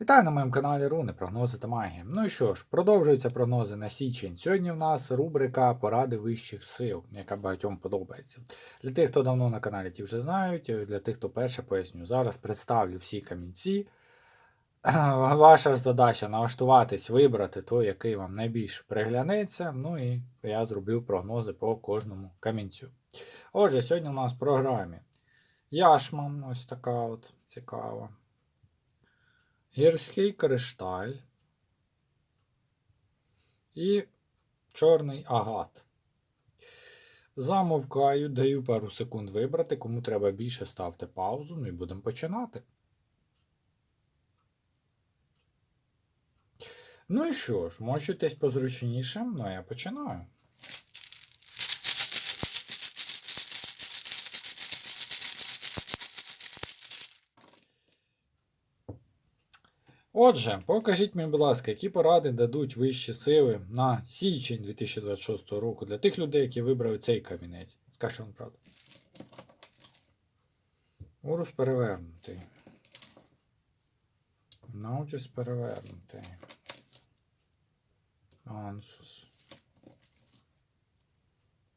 Вітаю на моєму каналі Руни, прогнози та магія. Ну і що ж, продовжуються прогнози на січень. Сьогодні в нас рубрика Поради вищих сил, яка багатьом подобається. Для тих, хто давно на каналі, ті вже знають. Для тих, хто перше поясню. Зараз представлю всі камінці. Ваша ж задача налаштуватись, вибрати той, який вам найбільше приглянеться. Ну і я зроблю прогнози по кожному камінцю. Отже, сьогодні у нас в програмі Яшма, ось така от цікава. Гірський кришталь і чорний агат. Замовкаю, даю пару секунд вибрати. Кому треба більше, ставте паузу, ну і будемо починати. Ну і що ж, мочитесь позручніше, ну я починаю. Отже, покажіть мені, будь ласка, які поради дадуть вищі сили на січень 2026 року для тих людей, які вибрали цей камінець. Скажіть вам правду. Урус перевернутий. Наутіс перевернутий. Ансус.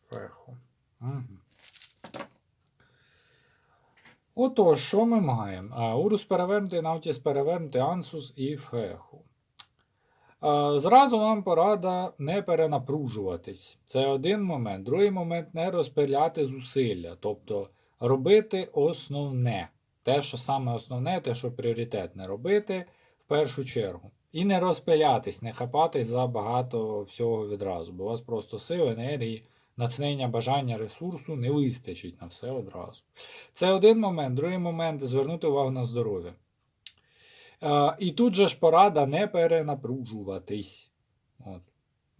Феху. Угу. Отож, що ми маємо? Урус перевернутий, Наутіс перевернутий, Ансус і Феху. Зразу вам порада не перенапружуватись. Це один момент. Другий момент не розпиляти зусилля. Тобто робити основне. Те, що саме основне, те, що пріоритетне робити в першу чергу. І не розпилятись, не хапатись за багато всього відразу, бо у вас просто сил, енергії натхнення, бажання, ресурсу не вистачить на все одразу. Це один момент. Другий момент звернути увагу на здоров'я. Е, і тут же ж порада не перенапружуватись. От.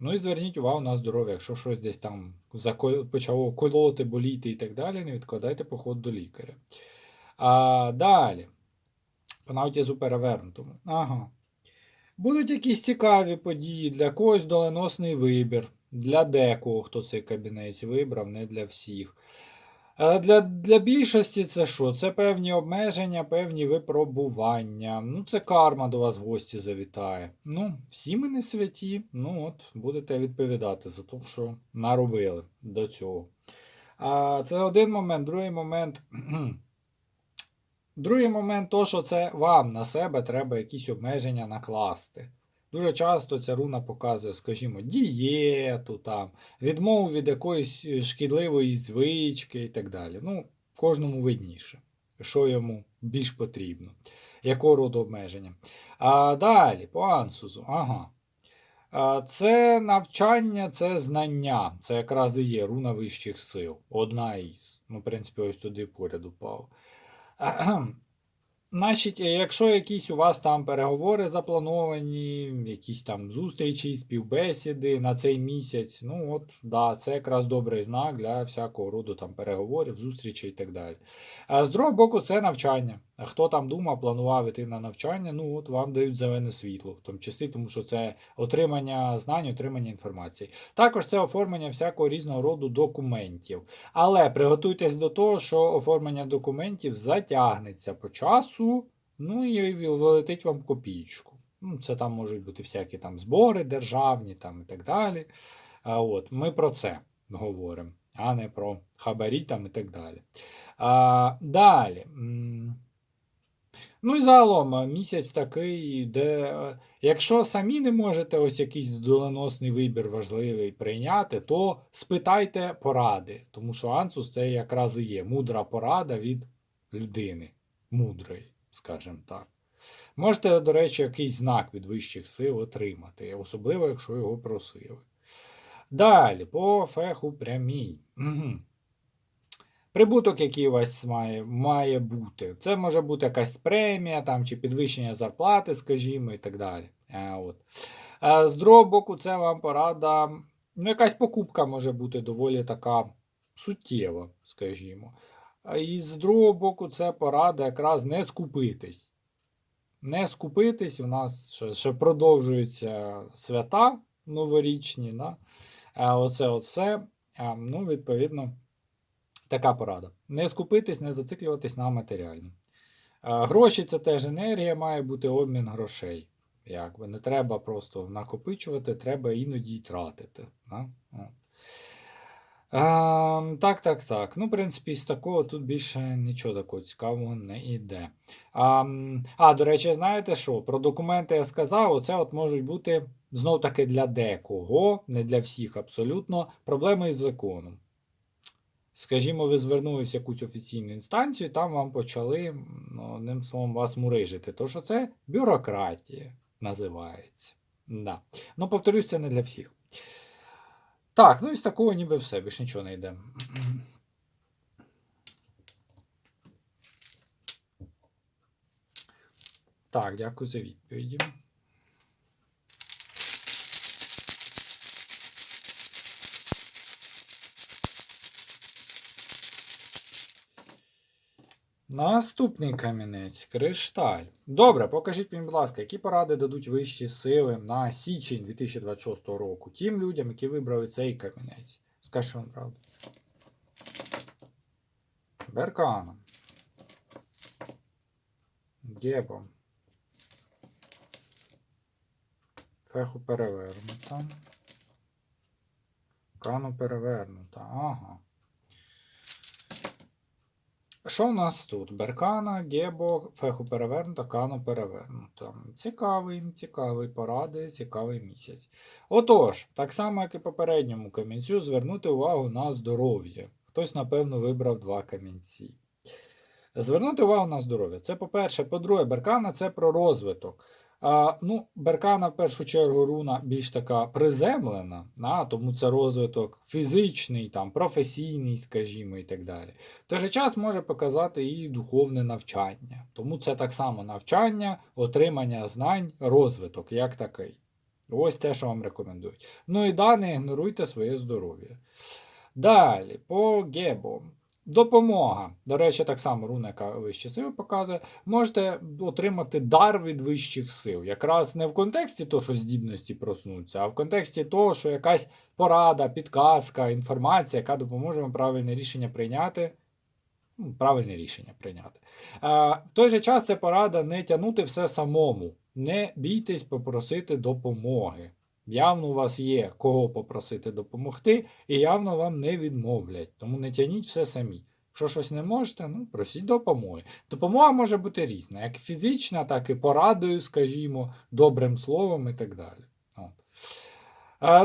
Ну і зверніть увагу на здоров'я. Якщо щось десь там почало колоти, боліти і так далі, не відкладайте поход до лікаря. А, Далі. По навтізу перевернутому. Ага. Будуть якісь цікаві події, для когось доленосний вибір. Для декого, хто цей кабінет вибрав, не для всіх. Для для більшості це що? Це певні обмеження, певні випробування. Ну, це карма до вас в гості завітає. Ну, всі ми не святі. Ну, от, будете відповідати за те, що наробили до цього. А, Це один момент, другий момент. Другий момент, то, що це вам на себе треба якісь обмеження накласти. Дуже часто ця руна показує, скажімо, дієту, там, відмову від якоїсь е, шкідливої звички і так далі. Ну, кожному видніше, що йому більш потрібно, якого роду обмеження. А далі, по ансузу, ага. Це навчання, це знання. Це якраз і є руна вищих сил. Одна із. Ну, в принципі, ось туди поряд упав. Значить, е, якщо якісь у вас там переговори заплановані, якісь там зустрічі, співбесіди на цей місяць, ну от, да, це якраз добрий знак для всякого роду там переговорів, зустрічей і так далі. А з другого боку, це навчання. Хто там думав, планував іти на навчання, ну от вам дають зелене світло, в тому числі, тому що це отримання знань, отримання інформації. Також це оформлення всякого різного роду документів. Але приготуйтесь до того, що оформлення документів затягнеться по часу, ну і вилетить вам копійку. Ну, Це там можуть бути всякі там збори державні там і так далі. А от, Ми про це говоримо, а не про хабарі там і так далі. А, Далі. Ну і загалом е, місяць такий, де якщо самі не можете ось якийсь доленосний вибір важливий прийняти, то спитайте поради. Тому що ансус це якраз і є мудра порада від людини. Мудрої, скажімо так. Можете, до речі, якийсь знак від вищих сил отримати, особливо, якщо його просили. Далі, по феху прямій. Угу. Прибуток, який у вас має має бути. Це може бути якась премія там, чи підвищення зарплати, скажімо, і так далі. А, от. А, з другого боку, це вам порада. Ну, якась покупка може бути доволі така суттєва, скажімо. І з другого боку, це порада якраз не скупитись. Не скупитись, у нас ще, ще продовжуються свята новорічні. Да? А Оце все. А, ну, відповідно. Така порада. Не скупитись, не зациклюватись на матеріальну. А, гроші це теж енергія, має бути обмін грошей. Якби не треба просто накопичувати, треба іноді й тратити. Да? А, так, так, так. Ну, в принципі, з такого тут більше нічого такого цікавого не йде. А, а, до речі, знаєте що? Про документи я сказав, оце от можуть бути знов таки для декого, не для всіх абсолютно, проблеми із законом. Скажімо, ви звернулися в якусь офіційну інстанцію, там вам почали ну, одним словом вас мурижити. То що це бюрократія називається. Да. Ну, повторюсь, це не для всіх. Так, ну і з такого ніби все, більш нічого не йде. Так, дякую за відповіді. Наступний камінець кришталь. Добре, покажіть мені, будь ласка, які поради дадуть вищі сили на січень 2026 року тим людям, які вибрали цей камінець. Скажіть, вам правда. Беркана. Гебо. Феху перевернута. Кану перевернута. Ага. Що в нас тут? Беркана, Гебо, феху перевернута, кану перевернута. Цікавий, цікавий поради, цікавий місяць. Отож, так само, як і попередньому камінцю, звернути увагу на здоров'я. Хтось, напевно, вибрав два камінці. Звернути увагу на здоров'я. Це по-перше. По-друге, беркана це про розвиток. А, ну, Беркана в першу чергу руна більш така приземлена, а, тому це розвиток фізичний, там, професійний, скажімо, і так далі. В той же час може показати і духовне навчання. Тому це так само навчання, отримання знань, розвиток як такий. Ось те, що вам рекомендують. Ну і да, не ігноруйте своє здоров'я. Далі, по гебо. Допомога. До речі, так само руна, яка вищі сили показує, можете отримати дар від вищих сил. Якраз не в контексті того, що здібності проснуться, а в контексті того, що якась порада, підказка, інформація, яка допоможе вам правильне рішення прийняти. Ну, Правильне рішення прийняти. А, в той же час це порада не тягнути все самому. Не бійтесь попросити допомоги. Явно у вас є кого попросити допомогти, і явно вам не відмовлять. Тому не тягніть все самі. Якщо щось не можете, ну просіть допомоги. Допомога може бути різна, як фізична, так і порадою, скажімо, добрим словом і так далі.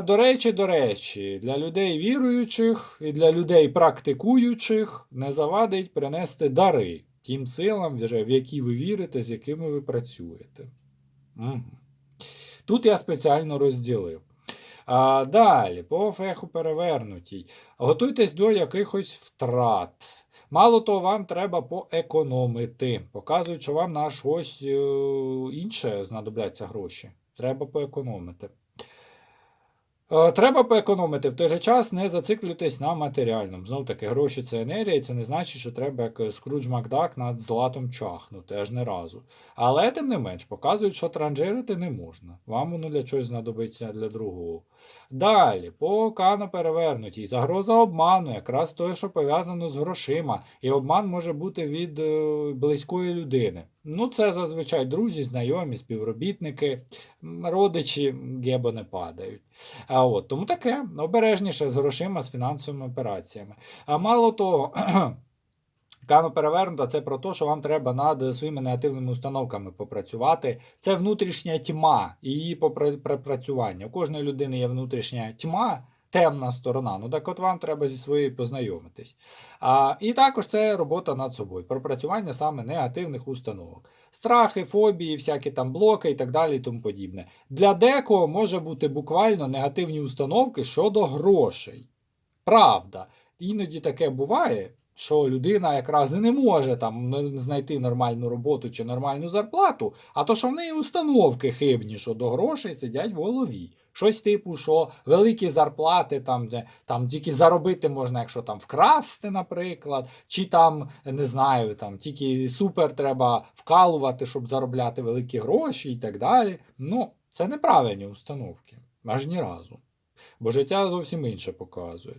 До речі, до речі, для людей віруючих і для людей практикуючих не завадить принести дари тим силам, в які ви вірите, з якими ви працюєте. Угу. Тут я спеціально розділив. А, далі, по феху перевернутій. Готуйтесь до якихось втрат. Мало того, вам треба поекономити. Показують, що вам на щось е, інше знадобляться гроші. Треба поекономити. Е, Треба поекономити в той же час, не зациклюйтесь на матеріальному. Знов таки, гроші це енергія, і це не значить, що треба як Скрудж Макдак над златом чахнути, аж не разу. Але тим не менш, показують, що транжирити не можна. Вам воно для чогось знадобиться для другого. Далі, по кану перевернутій. Загроза обману, якраз те, що пов'язано з грошима. І обман може бути від е, близької людини. Ну, це зазвичай друзі, знайомі, співробітники, родичі гебо не падають. А от, тому таке обережніше з грошима, з фінансовими операціями. А мало того, Кано перевернута це про те, що вам треба над своїми негативними установками попрацювати. Це внутрішня тьма і її попрацювання. У кожної людини є внутрішня тьма, темна сторона. Ну так от вам треба зі своєю познайомитись. А, і також це робота над собою, пропрацювання саме негативних установок. Страхи, фобії, всякі там блоки і так далі і тому подібне. Для декого може бути буквально негативні установки щодо грошей. Правда, іноді таке буває що людина якраз і не може там н- знайти нормальну роботу чи нормальну зарплату, а то, що в неї установки хибні, що до грошей сидять в голові. Щось типу, що великі зарплати, там, де там тільки заробити можна, якщо там вкрасти, наприклад, чи там, не знаю, там тільки супер треба вкалувати, щоб заробляти великі гроші і так далі. Ну, це неправильні установки. Аж ні разу. Бо життя зовсім інше показує.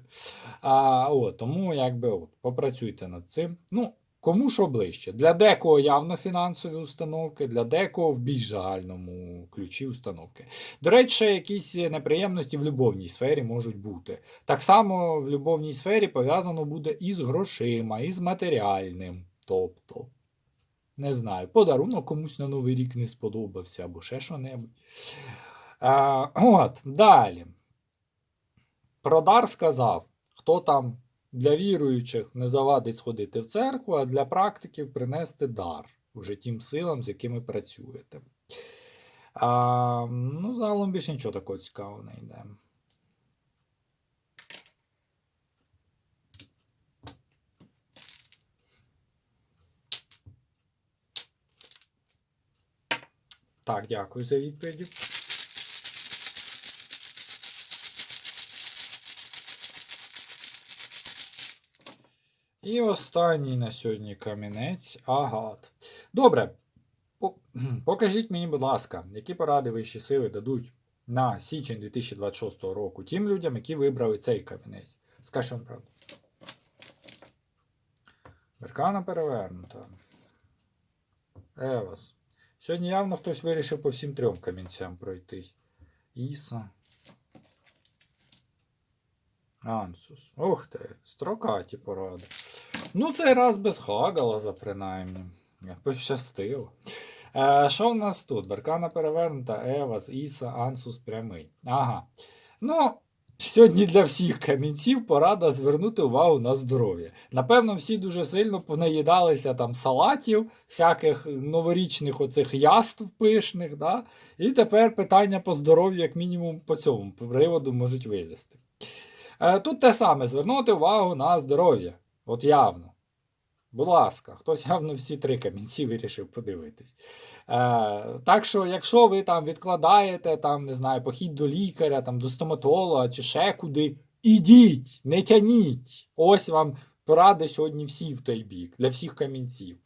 А, от, тому якби от, попрацюйте над цим. Ну, Кому що ближче? Для декого явно фінансові установки, для декого в більш загальному ключі установки. До речі, якісь неприємності в любовній сфері можуть бути. Так само в любовній сфері пов'язано буде і з грошима, і з матеріальним. Тобто, не знаю, подарунок комусь на Новий рік не сподобався або ще що-небудь. От, далі. Продар сказав, хто там для віруючих не завадить сходити в церкву, а для практиків принести дар вже тим силам, з якими працюєте. А, ну, загалом більше нічого такого цікавого не йде. Так, дякую за відповіді. І останній на сьогодні камінець агат. Добре. Покажіть мені, будь ласка, які поради вищі сили дадуть на січень 2026 року тим людям, які вибрали цей камінець. Вам правду. Беркана перевернута. Евас. Сьогодні явно хтось вирішив по всім трьом камінцям пройтись. Іса. Ансус. Ух ти, строкаті поради. Ну, цей раз без Хагалаза, принаймні. Пощастило. Е, що в нас тут? Беркана перевернута, Евас, Іса, Ансус прямий. Ага. Ну, сьогодні для всіх камінців порада звернути увагу на здоров'я. Напевно, всі дуже сильно понаїдалися там салатів, всяких новорічних оцих яств пишних. Да? І тепер питання по здоров'ю, як мінімум, по цьому приводу можуть вилізти. Е, Тут те саме звернути увагу на здоров'я. От явно. Будь ласка, хтось явно всі три камінці вирішив подивитись. Е, так що, якщо ви там відкладаєте, там, не знаю, похід до лікаря, там, до стоматолога чи ще куди, ідіть, не тяніть. Ось вам поради сьогодні всі в той бік, для всіх камінців.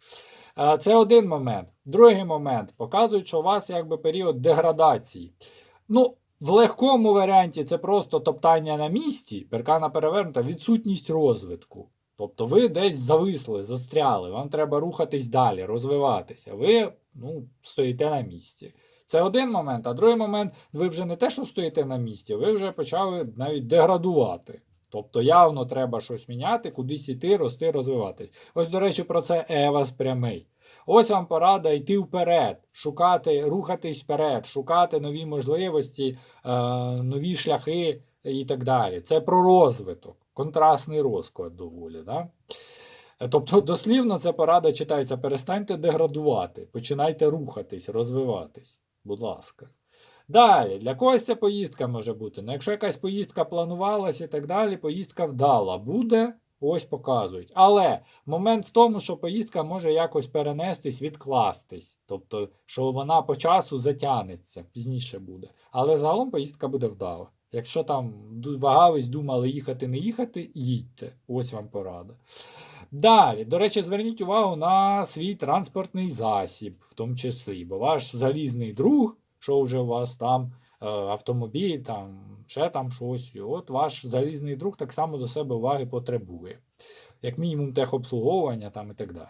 Е, це один момент. Другий момент показують, що у вас якби період деградації. Ну, в легкому варіанті це просто топтання на місці, перкана перевернута, відсутність розвитку. Тобто ви десь зависли, застряли, вам треба рухатись далі, розвиватися. Ви ну, стоїте на місці. Це один момент, а другий момент, ви вже не те, що стоїте на місці, ви вже почали навіть деградувати. Тобто явно треба щось міняти, кудись іти, рости, розвиватись. Ось, до речі, про це Евас прямий. Ось вам порада йти вперед, шукати, рухатись вперед, шукати нові можливості, е, нові шляхи і так далі. Це про розвиток, контрастний розклад доволі. Да? Тобто, дослівно ця порада читається: перестаньте деградувати, починайте рухатись, розвиватись. Будь ласка. Далі, для когось ця поїздка може бути. Ну, якщо якась поїздка планувалась і так далі, поїздка вдала буде, ось показують. Але момент в тому, що поїздка може якось перенестись, відкластись. Тобто, що вона по часу затягнеться, пізніше буде. Але загалом поїздка буде вдала. Якщо там вагались, думали їхати, не їхати, їдьте. Ось вам порада. Далі, до речі, зверніть увагу на свій транспортний засіб, в тому числі, бо ваш залізний друг, що вже у вас там автомобіль, там ще там щось, от ваш залізний друг так само до себе уваги потребує. Як мінімум техобслуговування там і так далі.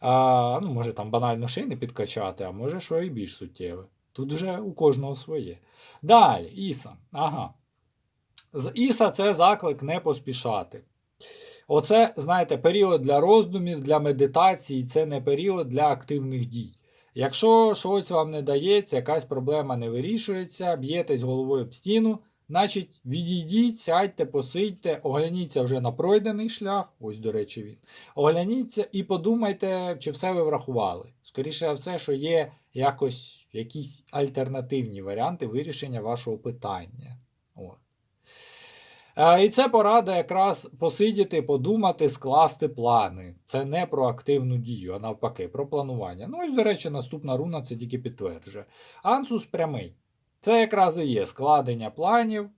А, ну, може там банально шини підкачати, а може що і більш суттєве. Тут вже у кожного своє. Далі, Іса. Ага. Іса це заклик не поспішати. Оце, знаєте, період для роздумів, для медитації, це не період для активних дій. Якщо щось вам не дається, якась проблема не вирішується, б'єтесь головою об стіну, значить відійдіть, сядьте, посидьте, огляніться вже на пройдений шлях, ось, до речі, він. Огляніться і подумайте, чи все ви врахували. Скоріше все, що є якось якісь альтернативні варіанти вирішення вашого питання. Е, І це порада якраз посидіти, подумати, скласти плани. Це не про активну дію, а навпаки, про планування. Ну, ось, до речі, наступна руна це тільки підтверджує. Ансус прямий. Це якраз і є складення планів,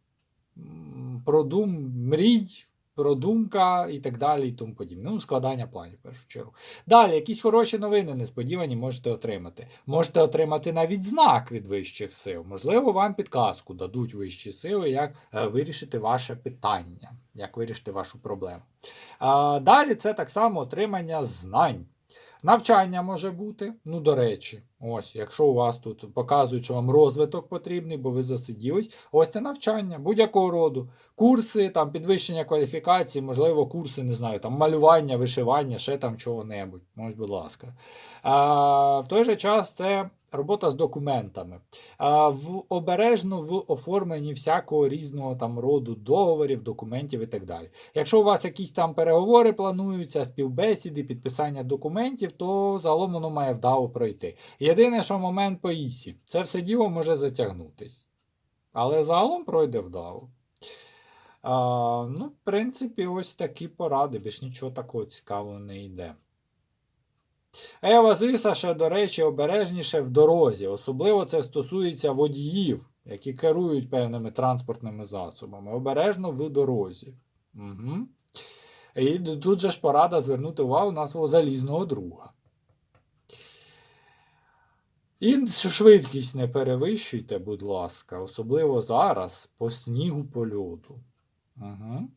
продум, мрій, продумка і так далі, і тому подібне. Ну, складання планів в першу чергу. Далі, якісь хороші новини несподівані можете отримати. Можете отримати навіть знак від вищих сил. Можливо, вам підказку дадуть вищі сили, як е, вирішити ваше питання, як вирішити вашу проблему. А, далі це так само отримання знань. Навчання може бути, ну до речі, ось, якщо у вас тут показують, що вам розвиток потрібний, бо ви засиділись, ось це навчання будь-якого роду. Курси, там підвищення кваліфікації, можливо, курси, не знаю, там малювання, вишивання, ще там чого-небудь. Ось, будь ласка. А, в той же час це робота з документами. В обережно в оформленні всякого різного там роду договорів, документів і так далі. Якщо у вас якісь там переговори плануються, співбесіди, підписання документів, то загалом воно має вдало пройти. Єдине, що момент по ісі, це все діло може затягнутись. Але загалом пройде вдало. А, ну, в принципі, ось такі поради, більш нічого такого цікавого не йде. Ева Зиса ще, до речі, обережніше в дорозі. Особливо це стосується водіїв, які керують певними транспортними засобами. Обережно в дорозі. Угу. І тут же ж порада звернути увагу на свого залізного друга. І швидкість не перевищуйте, будь ласка, особливо зараз по снігу по льоду. Угу.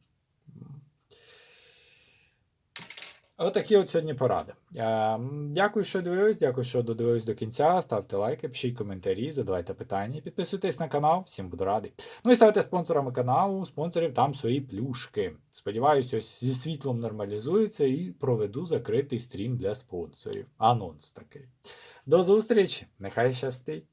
Отакі от сьогодні поради. Е, Дякую, що дивились, дякую, що додивились до кінця. Ставте лайки, пишіть коментарі, задавайте питання, підписуйтесь на канал, всім буду радий. Ну і ставте спонсорами каналу, спонсорів там свої плюшки. Сподіваюсь, ось зі світлом нормалізується і проведу закритий стрім для спонсорів. Анонс такий. До зустрічі! Нехай щастить!